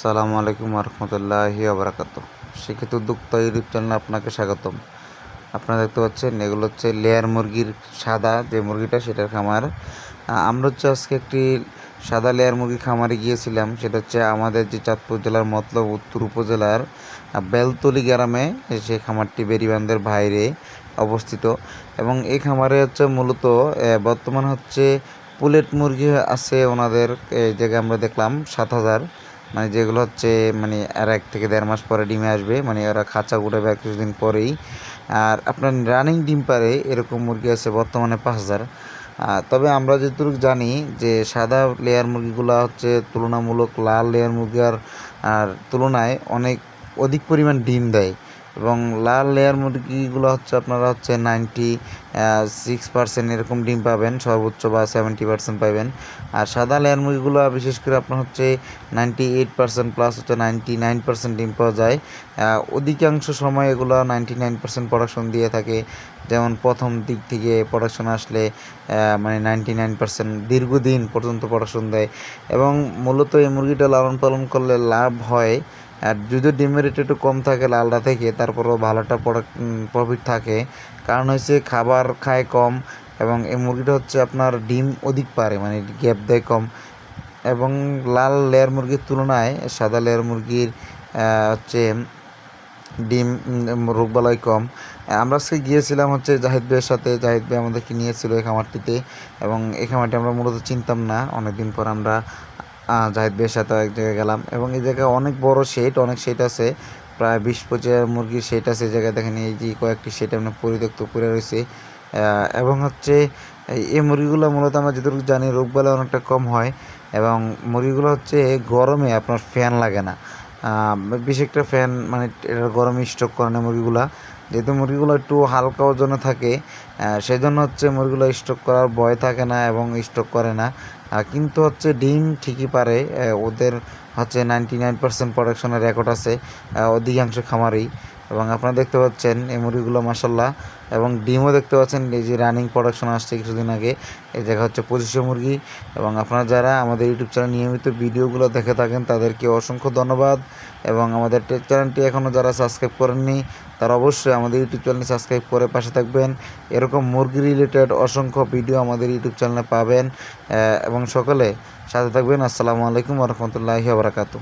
আসসালামু আলাইকুম রহমতুল্লাহি আবরাকাত শিক্ষিত উদ্যোক্তা ইউটিউব চ্যানেলে আপনাকে স্বাগতম। আপনারা দেখতে পাচ্ছেন, এগুলো হচ্ছে লেয়ার মুরগির সাদা যে মুরগিটা, সেটার খামার। আমরা হচ্ছে আজকে একটি সাদা লেয়ার মুরগি খামারে গিয়েছিলাম। সেটা হচ্ছে আমাদের যে চাঁদপুর জেলার মতলব উত্তর উপজেলার বেলতলি গ্রামে সেই খামারটি বেরিবান্ধের বাইরে অবস্থিত। এবং এই খামারে হচ্ছে মূলত বর্তমান হচ্ছে পুলেট মুরগি আছে ওনাদের এই জায়গায় আমরা দেখলাম সাত হাজার। মানে যেগুলো হচ্ছে মানে আর এক থেকে দেড় মাস পরে ডিমে আসবে মানে ওরা খাঁচা উঠাবে এক কিছুদিন পরেই। আর আপনার রানিং ডিম পারে এরকম মুরগি আছে বর্তমানে পাঁচ হাজার। তবে আমরা যেটুকু জানি যে সাদা লেয়ার মুরগিগুলো হচ্ছে তুলনামূলক লাল লেয়ার মুরগি আর তুলনায় অনেক অধিক পরিমাণ ডিম দেয়। এবং লাল লেয়ার মুরগিগুলো হচ্ছে আপনারা হচ্ছে নাইনটি সিক্স পার্সেন্ট এরকম ডিম পাবেন, সর্বোচ্চ বা সেভেন্টি পার্সেন্ট পাবেন। আর সাদা লেয়ার মুরগিগুলো, বিশেষ করে আপনার হচ্ছে নাইনটি এইট পার্সেন্ট প্লাস হচ্ছে নাইনটি নাইন পার্সেন্ট ডিম পাওয়া যায়। অধিকাংশ সময় এগুলো নাইনটি নাইন পার্সেন্ট প্রোডাকশন দিয়ে থাকে। যেমন প্রথম দিক থেকে প্রোডাকশন আসলে মানে নাইনটি নাইন পার্সেন্ট দীর্ঘদিন পর্যন্ত প্রোডাকশন দেয়। এবং মূলত এই মুরগিটা লালন পালন করলে লাভ হয় আর যদিও ডিমের রেট একটু কম থাকে লালটা থেকে, তারপরেও ভালো একটা প্রফিট থাকে। কারণ হচ্ছে খাবার খায় কম এবং এই মুরগিটা হচ্ছে আপনার ডিম অধিক পারে মানে গ্যাপ দেয় কম। এবং লাল লেয়ার মুরগির তুলনায় সাদা লেয়ার মুরগির হচ্ছে ডিম রোগবালাই কম। আমরা আজকে গিয়েছিলাম হচ্ছে জাহিদ ভাইয়ের সাথে। জাহিদ ভাই আমাদেরকে নিয়েছিল এই খামারটিতে এবং এই খামারটি আমরা মূলত চিনতাম না। অনেকদিন পর আমরা জাহিদ ভাইয়ের সাথে এক জায়গায় গেলাম। এবং এই জায়গায় অনেক বড় শেড অনেক শেড আছে। প্রায় বিশ পঁচিশ মুরগির শেড আছে এই জায়গায়। দেখেন এই যে কয়েকটি শেড আমরা পরিত্যক্ত করে রয়েছে। এবং হচ্ছে এই- মুরগিগুলো মূলত আমরা যতটুকু জানি রোগবালাই অনেকটা কম হয়। এবং মুরগিগুলো হচ্ছে গরমে আপনার ফ্যান লাগে না। আহ, বেশ একটা ফ্যান মানে এটা গরমে স্টক করে না মুরগিগুলা। যেহেতু মুরগিগুলো একটু হালকা ওজনে থাকে সেই জন্য হচ্ছে মুরগিগুলো স্টক করার ভয় থাকে না এবং স্টক করে না। কিন্তু হচ্ছে ডিম ঠিকই পারে ওদের হচ্ছে নাইনটি নাইন পার্সেন্ট প্রোডাকশনের রেকর্ড আছে অধিকাংশ খামারেই। এবং আপনারা দেখতে পাচ্ছেন এই মুরগিগুলো মাসাল্লাহ এবং ডিমও দেখতে পাচ্ছেন, এই যে রানিং প্রোডাকশন আসছে কিছুদিন আগে। এই জায়গা হচ্ছে পঁচিশশো মুরগি। এবং আপনারা যারা আমাদের ইউটিউব চ্যানেল নিয়মিত ভিডিওগুলো দেখে থাকেন, তাদেরকে অসংখ্য ধন্যবাদ। এবং আমাদের চ্যানেলটি এখনও যারা সাবস্ক্রাইব করেননি, তারা অবশ্যই আমাদের ইউটিউব চ্যানেল সাবস্ক্রাইব করে পাশে থাকবেন। এরকম মুরগি রিলেটেড অসংখ্য ভিডিও আমাদের ইউটিউব চ্যানেলে পাবেন। এবং সকলে সাথে থাকবেন। আসসালামু আলাইকুম রহমতুল্লাহি বারাকাতু